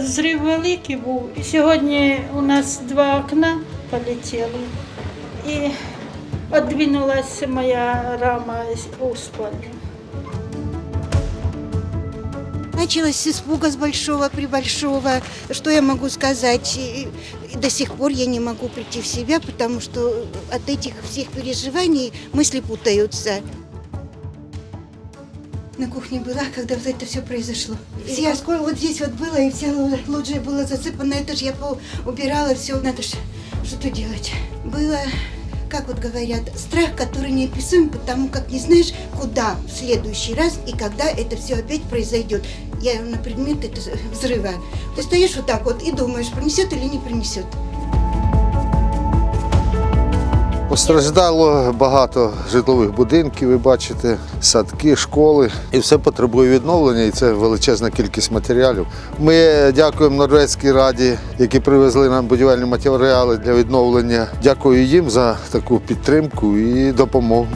зрив великий був. І сьогодні у нас два окна полетіли. І віддвинулася моя рама у спальню. Началось с испуга с большого прибольшого. Что я могу сказать? И- и До сих пор я не могу прийти в себя, потому что от этих всех переживаний мысли путаются. На кухне была, когда вот это все произошло. Все осколки вот здесь вот было, и ло- лоджия была засыпана. Это же я убирала все. Надо же что-то делать. Было, как вот говорят, страх, который неописуем, потому как не знаешь, куда в следующий раз и когда это все опять произойдет. Я на предмет это взрыва. Ты стоишь вот так вот и думаешь, принесет или не принесет. Постраждало багато житлових будинків, ви бачите, садки, школи. І все потребує відновлення, і це величезна кількість матеріалів. Ми дякуємо Норвезькій раді, які привезли нам будівельні матеріали для відновлення. Дякую їм за таку підтримку і допомогу.